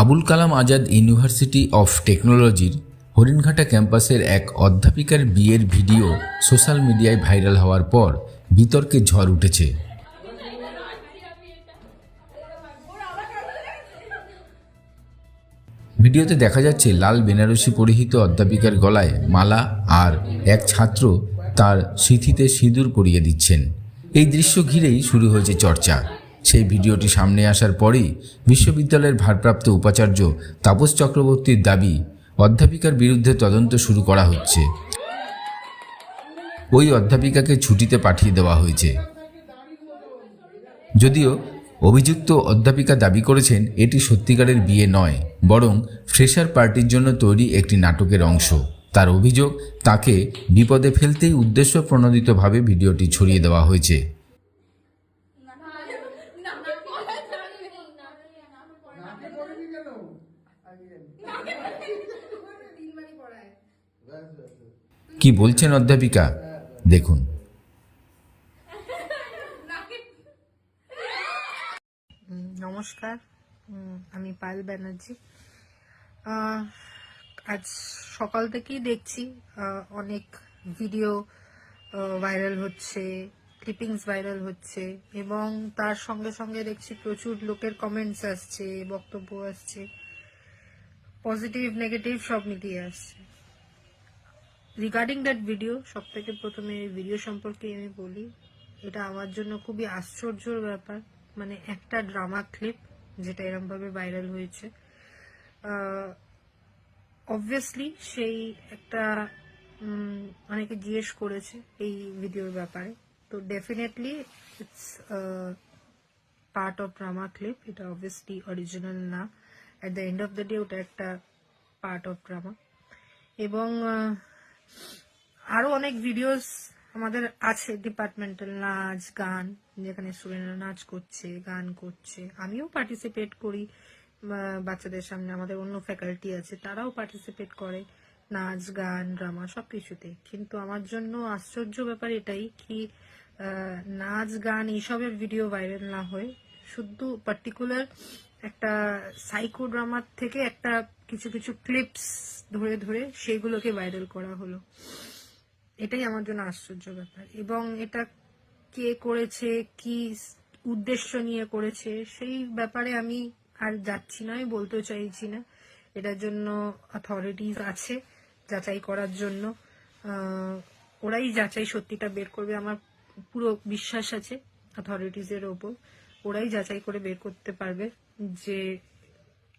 Abul Kalam Azad university of টেকনোলজির হরিণঘাটা ক্যাম্পাসের এক অধ্যাপিকার বিয়ের ভিডিও সোশ্যাল মিডিয়ায় ভাইরাল হওয়ার পর বিতর্কে ঝড় উঠেছে। ভিডিওতে দেখা যাচ্ছে লাল বেনারসি পরিহিত অধ্যাপিকার গলায় মালা আর এক ছাত্র তার সিথিতে সিঁদুর পরিয়ে দিচ্ছেন। এই দৃশ্য ঘিরেই শুরু হয়েছে চর্চা। সেই ভিডিওটি সামনে আসার পরেই বিশ্ববিদ্যালয়ের ভারপ্রাপ্ত উপাচার্য তাপস চক্রবর্তীর দাবি, অধ্যাপিকার বিরুদ্ধে তদন্ত শুরু করা হচ্ছে। ওই অধ্যাপিকাকে ছুটিতে পাঠিয়ে দেওয়া হয়েছে। যদিও অভিযুক্ত অধ্যাপিকা দাবি করেছেন, এটি সত্যিকারের বিয়ে নয়, বরং ফ্রেশার পার্টির জন্য তৈরি একটি নাটকের অংশ। তার অভিযোগ, তাকে বিপদে ফেলতেই উদ্দেশ্য প্রণোদিতভাবে ভিডিওটি ছড়িয়ে দেওয়া হয়েছে। কি বলছেন অধ্যাপিকা? দেখুন। নমস্কার। আমি পায়েল ব্যানার্জি। আজ সকাল থেকেই দেখছি অনেক ভিডিও ভাইরাল হচ্ছে, ক্লিপিংস ভাইরাল হচ্ছে, এবং তার সঙ্গে সঙ্গে দেখছি প্রচুর লোকের কমেন্টস আসছে, বক্তব্য আসছে। পজিটিভ নেগেটিভ সব মিলিয়ে আসছে। রিগার্ডিং দ্যাট ভিডিও সব থেকে প্রথমে ভিডিও সম্পর্কে আমি বলি, এটা আমার জন্য খুবই আশ্চর্যর ব্যাপার। মানে একটা ড্রামা ক্লিপ যেটা এরম ভাবে ভাইরাল হয়েছে অবভিয়াসলি সেই একটা অনেকে জিজ্ঞেস করেছে এই ভিডিওর ব্যাপারে। তো definitely it's part of drama clip এটা অবভিয়াসলি অরিজিনাল না। At the end of the day ওটা একটা পার্ট অফ ড্রামা এবং আহ, আরও অনেক ভিডিওস আমাদের আছে ডিপার্টমেন্টাল নাচ গান যেখানে স্টুডেন্টরা নাচ করছে গান করছে। আমিও পার্টিসিপেট করি বাচ্চাদের সামনে আমাদের অন্য ফ্যাকাল্টি আছে তারাও পার্টিসিপেট করে নাচ গান ড্রামা সব সবকিছুতে। কিন্তু আমার জন্য আশ্চর্য ব্যাপার এটাই কি নাচ গান এইসবের ভিডিও ভাইরাল না হয়ে শুধু পার্টিকুলার একটা সাইকো ড্রামার থেকে একটা কিছু কিছু ক্লিপস ধরে ধরে সেগুলোকে ভাইরাল করা হলো। এটাই আমার জন্য আশ্চর্য ব্যাপার। এবং এটা কে করেছে, কি উদ্দেশ্য নিয়ে করেছে, সেই ব্যাপারে আমি আর যাচ্ছি না, আমি বলতে চাইছি না। এটার জন্য অথরিটিস আছে যাচাই করার জন্য। ওরাই যাচাই সত্যিটা বের করবে, আমার পুরো বিশ্বাস আছে অথরিটিস এর ওপর। ওরাই যাচাই করে বের করতে পারবে যে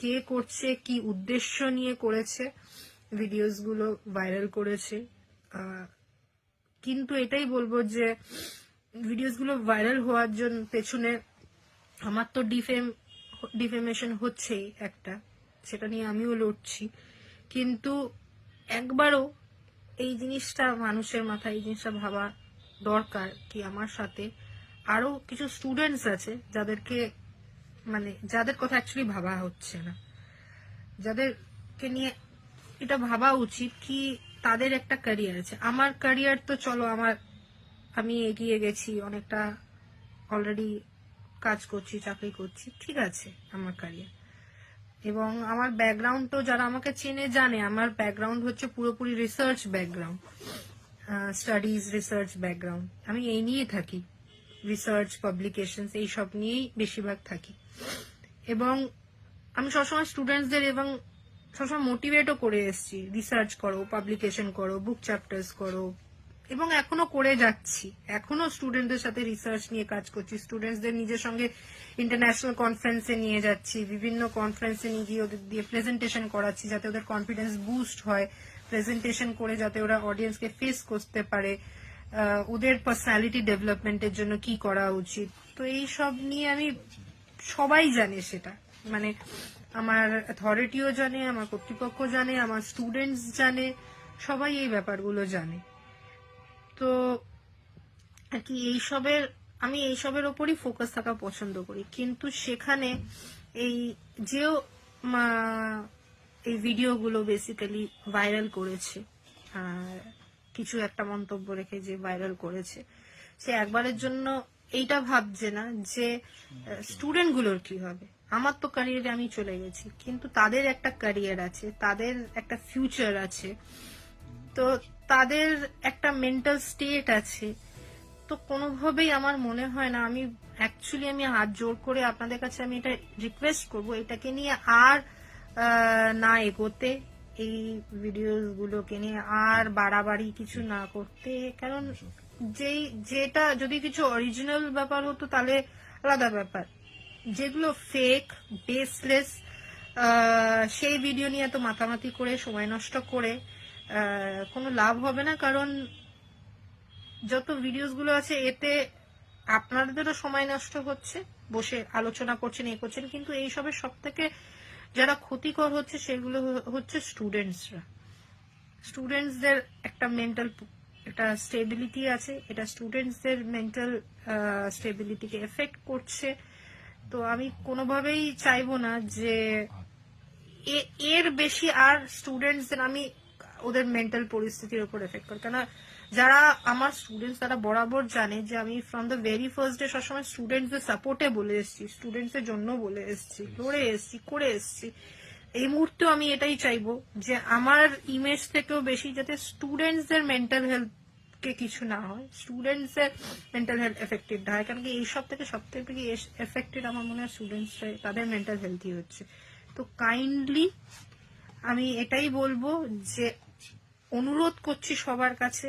কে করছে, কি উদ্দেশ্য নিয়ে করেছে ভিডিওসগুলো ভাইরাল করেছে। কিন্তু এটাই বলব যে ভিডিওসগুলো ভাইরাল হওয়ার জন্য পেছনে আমার তো ডিফেম, ডিফেমেশন হচ্ছেই একটা, সেটা নিয়ে আমিও লড়ছি। কিন্তু একবারও এই জিনিসটা মানুষের মাথায়, এই জিনিসটা ভাবা দরকার কি আমার সাথে আরও কিছু স্টুডেন্টস আছে যাদেরকে মানে যাদের কথা অ্যাকচুয়ালি ভাবা হচ্ছে না। যাদেরকে নিয়ে এটা ভাবা উচিত কি তাদের একটা ক্যারিয়ার আছে। আমার ক্যারিয়ার তো চলো, আমার আমি এগিয়ে গেছি, অনেকটা অলরেডি কাজ করছি, চাকরি করছি, ঠিক আছে আমার ক্যারিয়ার এবং আমার ব্যাকগ্রাউন্ড তো যারা আমাকে চেনে, জানে, আমার ব্যাকগ্রাউন্ড হচ্ছে পুরোপুরি research background studies research background আমি এই নিয়ে থাকি। রিসার্চ পাবলিকেশন এইসব নিয়েই বেশিরভাগ থাকি। এবং আমি সবসময় স্টুডেন্টসদের এবং সবসময় মোটিভেটও করে এসেছি। রিসার্চ করো পাবলিকেশন করো বুক চ্যাপ্টার্স করো। এবং এখনও করে যাচ্ছি। এখনও স্টুডেন্টদের সাথে রিসার্চ নিয়ে কাজ করছি। স্টুডেন্টসদের নিজের সঙ্গে ইন্টারন্যাশনাল কনফারেন্সে নিয়ে যাচ্ছি। বিভিন্ন কনফারেন্সে নিয়ে গিয়ে ওদের দিয়ে প্রেজেন্টেশন করাচ্ছি যাতে ওদের কনফিডেন্স বুস্ট হয়। প্রেজেন্টেশন করে যাতে ওরা অডিয়েন্সকে ফেস করতে পারে। ওদের পার্সোনালিটি ডেভেলপমেন্টের জন্য কি করা উচিত? তো এই সব নিয়ে আমি সবাই জানে সেটা। মানে আমার অথরিটিও জানে, আমার কর্তৃপক্ষ জানে, আমার স্টুডেন্টস জানে, সবাই এই ব্যাপারগুলো জানে। তো আর কি এইসবের আমি এইসবের ওপরই ফোকাস থাকা পছন্দ করি। কিন্তু সেখানে এই যেও এই ভিডিওগুলো বেসিক্যালি ভাইরাল করেছে। আর কিছু একটা মন্তব্য রেখে যে ভাইরাল করেছে, সে একবারের জন্য এইটা ভাবছে না যে স্টুডেন্টগুলোর কি হবে? আমার তো ক্যারিয়ারে আমি চলে গেছি, কিন্তু তাদের একটা ক্যারিয়ার আছে, তাদের একটা ফিউচার আছে। তো তাদের একটা মেন্টাল স্টেট আছে। তো কোনোভাবেই আমার মনে হয় না, আমি অ্যাকচুয়ালি আমি হাত জোর করে আপনাদের কাছে আমি এটা রিকোয়েস্ট করব, এটাকে নিয়ে আর না এগোতে। এই ভিডিওস গুলোকে নিয়ে আর বাড়াবাড়ি কিছু না করতে। কারণ যেই, যেটা, যদি কিছু অরিজিনাল ব্যাপার হতো তাহলে আলাদা ব্যাপার। যেগুলো ফেক বেসলেস সেই ভিডিও নিয়ে এত মাতামাতি করে, সময় নষ্ট করে কোনো লাভ হবে না। কারণ যত ভিডিওসগুলো আছে, এতে আপনাদেরও সময় নষ্ট হচ্ছে। বসে আলোচনা করছেন, এ করছেন, কিন্তু এইসবের সব থেকে যারা ক্ষতিকর হচ্ছে সেগুলো হচ্ছে স্টুডেন্টসরা স্টুডেন্টসদের একটা মেন্টাল একটা স্টেবিলিটি আছে, এটা স্টুডেন্টসদের মেন্টাল স্টেবিলিটিকে এফেক্ট করছে। তো আমি কোনোভাবেই চাইব না যে এর বেশি আর স্টুডেন্টসদের আমি ওদের মেন্টাল পরিস্থিতির উপর এফেক্ট করি। কেন যারা আমার স্টুডেন্টস তারা বরাবর জানে যে আমি from the very first day সবসময় স্টুডেন্টসদের সাপোর্টে বলে এসেছি স্টুডেন্টসের জন্য বলে এসেছি লড়ে এসেছি করে এসেছি। এই মুহূর্তেও আমি এটাই চাইব যে আমার ইমেজ থেকেও বেশি যাতে স্টুডেন্টসদের মেন্টাল হেলথ কে কিছু না হয় স্টুডেন্টসের মেন্টাল হেলথ এফেক্টেড না হয়। কারণ কি এইসব থেকে সব থেকে এফেক্টেড আমার মনে হয় স্টুডেন্টসরা তাদের মেন্টাল হেলথই হচ্ছে। তো কাইন্ডলি আমি এটাই বলব যে অনুরোধ করছি সবার কাছে